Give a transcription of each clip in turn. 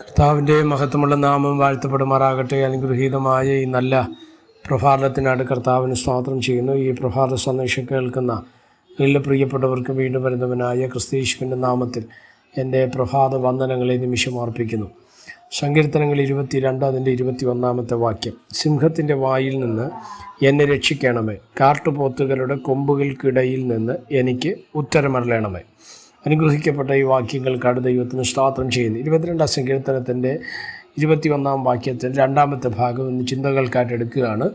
കർത്താവിന്റെ മഹത്വമുള്ള നാമം വാഴ്ത്തപ്പെടുമാറാകട്ടെ. അനുഗ്രഹീതമായ ഈ നല്ല പ്രഭാതത്തിനാണ് കർത്താവിന് സ്വാതന്ത്ര്യം ചെയ്യുന്നു. ഈ പ്രഭാത സന്ദേശം കേൾക്കുന്ന എല്ലാ പ്രിയപ്പെട്ടവർക്ക് വീണ്ടും വരുന്നവനായ ക്രിസ്തീശുവിന്റെ നാമത്തിൽ എന്റെ പ്രഭാത വന്ദനങ്ങളെ നിമിഷം അർപ്പിക്കുന്നു. സങ്കീർത്തനങ്ങൾ ഇരുപത്തിരണ്ട് അതിന്റെ ഇരുപത്തി ഒന്നാമത്തെ വാക്യം. സിംഹത്തിന്റെ വായിൽ നിന്ന് എന്നെ രക്ഷിക്കണമേ. കാട്ടുപോത്തുകളുടെ കൊമ്പുകൾക്കിടയിൽ നിന്ന് എനിക്ക് ഉത്തരമരളണമേ. അനുഗ്രഹിക്കപ്പെട്ട ഈ വാക്യങ്ങൾ വാക്യങ്ങൾക്കാണ് ദൈവത്തിന് സ്തോത്രം ചെയ്യുന്നത് ഇരുപത്തിരണ്ടാം സങ്കീർത്തനത്തിന്റെ ഇരുപത്തിയൊന്നാം വാക്യത്തിൽ രണ്ടാമത്തെ ഭാഗം ഇന്ന് ചിന്തകൾക്കായിട്ട് എടുക്കുകയാണ്.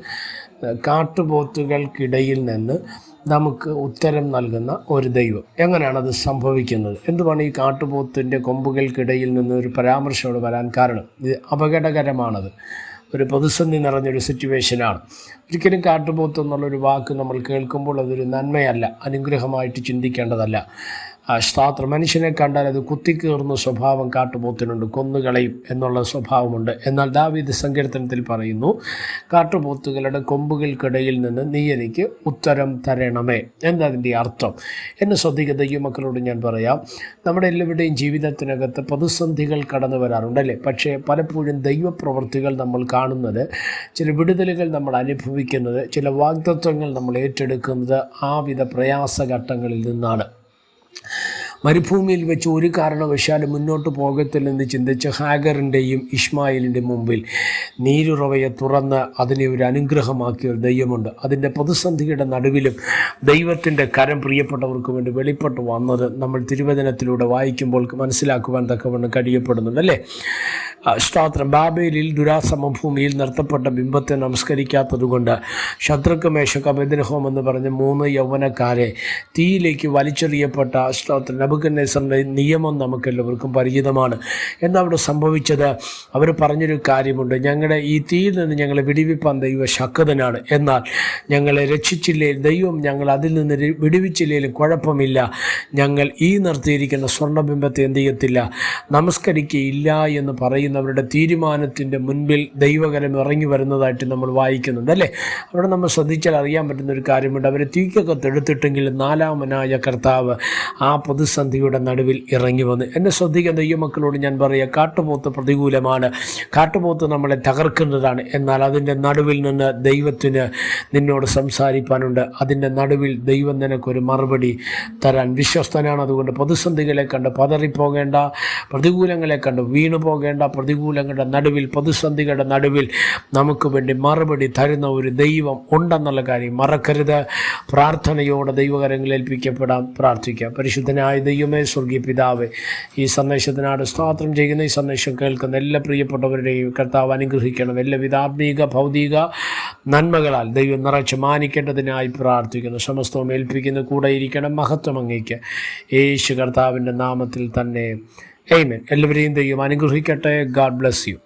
കാട്ടുപോത്തുകൾക്കിടയിൽ നിന്ന് നമുക്ക് ഉത്തരം നൽകുന്ന ഒരു ദൈവം. എങ്ങനെയാണ് അത് സംഭവിക്കുന്നത്? എന്തുമാണ് ഈ കാട്ടുപോത്തിന്റെ കൊമ്പുകൾക്കിടയിൽ നിന്ന് ഒരു പരാമർശം വരാൻ കാരണം? ഇത് അപകടകരമാണത്. ഒരു പ്രതിസന്ധി നിറഞ്ഞൊരു സിറ്റുവേഷനാണ്. ഒരിക്കലും കാട്ടുപോത്ത് എന്നുള്ളൊരു വാക്ക് നമ്മൾ കേൾക്കുമ്പോൾ അതൊരു നന്മയല്ല അനുഗ്രഹമായിട്ട് ചിന്തിക്കേണ്ടതല്ല. സ്താത്ര മനുഷ്യനെ കണ്ടാൽ അത് കുത്തിക്കീറുന്ന സ്വഭാവം കാട്ടുപോത്തിനുണ്ട്. കൊന്നുകളയും എന്നുള്ള സ്വഭാവമുണ്ട്. എന്നാൽ ദാവീദ് സങ്കീർത്തനത്തിൽ പറയുന്നു കാട്ടുപോത്തുകളുടെ കൊമ്പുകൾക്കിടയിൽ നിന്ന് നീ എനിക്ക് ഉത്തരം തരണമേ. എന്നതിന്റെ അർത്ഥം? എന്നെ ശ്രദ്ധിക്കുന്ന ഈ മക്കളോട് ഞാൻ പറയാം നമ്മുടെ എല്ലാവരുടെയും ജീവിതത്തിനകത്ത് പ്രതിസന്ധികൾ കടന്നു വരാറുണ്ട് അല്ലേ? പക്ഷേ പലപ്പോഴും ദൈവപ്രവൃത്തികൾ നമ്മൾ കാണുന്നത് ചില വിടുതലുകൾ നമ്മൾ അനുഭവിക്കുന്നത് ചില വാഗ്ദത്വങ്ങൾ നമ്മൾ ഏറ്റെടുക്കുന്നത് ആവിധ വിധ പ്രയാസഘട്ടങ്ങളിൽ നിന്നാണ്. മരുഭൂമിയിൽ വെച്ച് ഒരു കാരണവശാലും മുന്നോട്ട് പോകത്തില്ലെന്ന് ചിന്തിച്ച് ഹാഗറിന്റെയും ഇഷ്മായിലിന്റെ മുമ്പിൽ നീരുറവയെ തുറന്ന് അതിനെ ഒരു അനുഗ്രഹമാക്കിയ ഒരു ദൈവമുണ്ട്. അതിന്റെ പ്രതിസന്ധിയുടെ നടുവിലും ദൈവത്തിന്റെ കരം പ്രിയപ്പെട്ടവർക്ക് വേണ്ടി വെളിപ്പെട്ട് വന്നത് നമ്മൾ തിരുവചനത്തിലൂടെ വായിക്കുമ്പോൾ മനസ്സിലാക്കുവാൻ തക്കവണ്ണം കഴിയപ്പെടുന്നുണ്ട് അല്ലേ? സ്തോത്രം. ബാബേലിൽ ദുരാസമഭൂമിയിൽ നിർത്തപ്പെട്ട ബിംബത്തെ നമസ്കരിക്കാത്തതുകൊണ്ട് ശത്രുക്കമേശ മേശക്ക് അബദിനഹോം എന്ന് പറഞ്ഞ് മൂന്ന് യൗവനക്കാരെ തീയിലേക്ക് വലിച്ചെറിയപ്പെട്ട സ്തോത്രം. നബുക്കന്നേസറിന്റെ നിയമം നമുക്കെല്ലാവർക്കും പരിചിതമാണ്. എന്നവിടെ സംഭവിച്ചത്? അവർ പറഞ്ഞൊരു കാര്യമുണ്ട്. ഞങ്ങളുടെ ഈ തീയിൽ നിന്ന് ഞങ്ങളെ വിടിവിപ്പാൻ ദൈവ ശക്തനാണ്. എന്നാൽ ഞങ്ങളെ രക്ഷിച്ചില്ലേ? ദൈവം ഞങ്ങൾ അതിൽ നിന്ന് വിടിവിച്ചില്ലേലും കുഴപ്പമില്ല. ഞങ്ങൾ ഈ നിർത്തിയിരിക്കുന്ന സ്വർണബിംബത്തെ എന്ത് ചെയ്യത്തില്ല? നമസ്കരിക്കുകയില്ല എന്ന് പറയുന്നവരുടെ തീരുമാനത്തിന്റെ മുൻപിൽ ദൈവകരം ഇറങ്ങി വരുന്നതായിട്ട് നമ്മൾ വായിക്കുന്നുണ്ട് അല്ലേ? അവിടെ നമ്മൾ ശ്രദ്ധിച്ചാൽ അറിയാൻ പറ്റുന്ന ഒരു കാര്യമുണ്ട്. അവരെ തീക്കൊക്കെ തെടുത്തിട്ടെങ്കിൽ നാലാമനായ കർത്താവ് ആ പ്രതിസന്ധിയുടെ നടുവിൽ ഇറങ്ങി വന്ന് എന്നെ ശ്രദ്ധിക്കുന്ന ദൈവമക്കളോട് ഞാൻ പറയുക കാട്ടുപോത്ത് പ്രതികൂലമാണ്. കാട്ടുപോത്ത് നമ്മളെ തകർക്കുന്നതാണ്. എന്നാൽ അതിന്റെ നടുവിൽ നിന്ന് ദൈവത്തിന് നിന്നോട് സംസാരിപ്പാനുണ്ട്. അതിന്റെ നടുവിൽ ദൈവം നിനക്കൊരു മറുപടി തരാൻ വിശ്വസ്തനാണ്. അതുകൊണ്ട് പ്രതിസന്ധികളെ കണ്ട് പതറിപ്പോകേണ്ട പ്രതികൂലങ്ങളെ കണ്ട് വീണു പോകേണ്ട പ്രതികൂലങ്ങളുടെ നടുവിൽ പ്രതിസന്ധികളുടെ നടുവിൽ നമുക്ക് വേണ്ടി മറുപടി തരുന്ന ഒരു ദൈവം ഉണ്ടെന്നുള്ള കാര്യം മറക്കരുത്. പ്രാർത്ഥനയോടെ ദൈവകരങ്ങളിൽ ഏൽപ്പിക്കപ്പെടാൻ പ്രാർത്ഥിക്കാം. പരിശുദ്ധനായ ദൈവമേ സ്വർഗീയ പിതാവ് ഈ സന്ദേശത്തിനാട് സ്തോത്രം ചെയ്യുന്ന ഈ സന്ദേശം കേൾക്കുന്ന എല്ലാ പ്രിയപ്പെട്ടവരുടെയും കർത്താവ് അനുഗ്രഹിക്കണം. എല്ലാവിധ ആത്മീക ഭൗതിക നന്മകളാൽ ദൈവം നിറച്ച് മാനിക്കേണ്ടതിനായി പ്രാർത്ഥിക്കുന്നു. സമസ്തവും ഏൽപ്പിക്കുന്ന കൂടെ ഇരിക്കണം. മഹത്വം അങ്ങേക്ക്. യേശു കർത്താവിന്റെ നാമത്തിൽ തന്നെ എയ്മൻ എല്ലാവരെയും ദൈവം അനുഗ്രഹിക്കട്ടെ. God bless you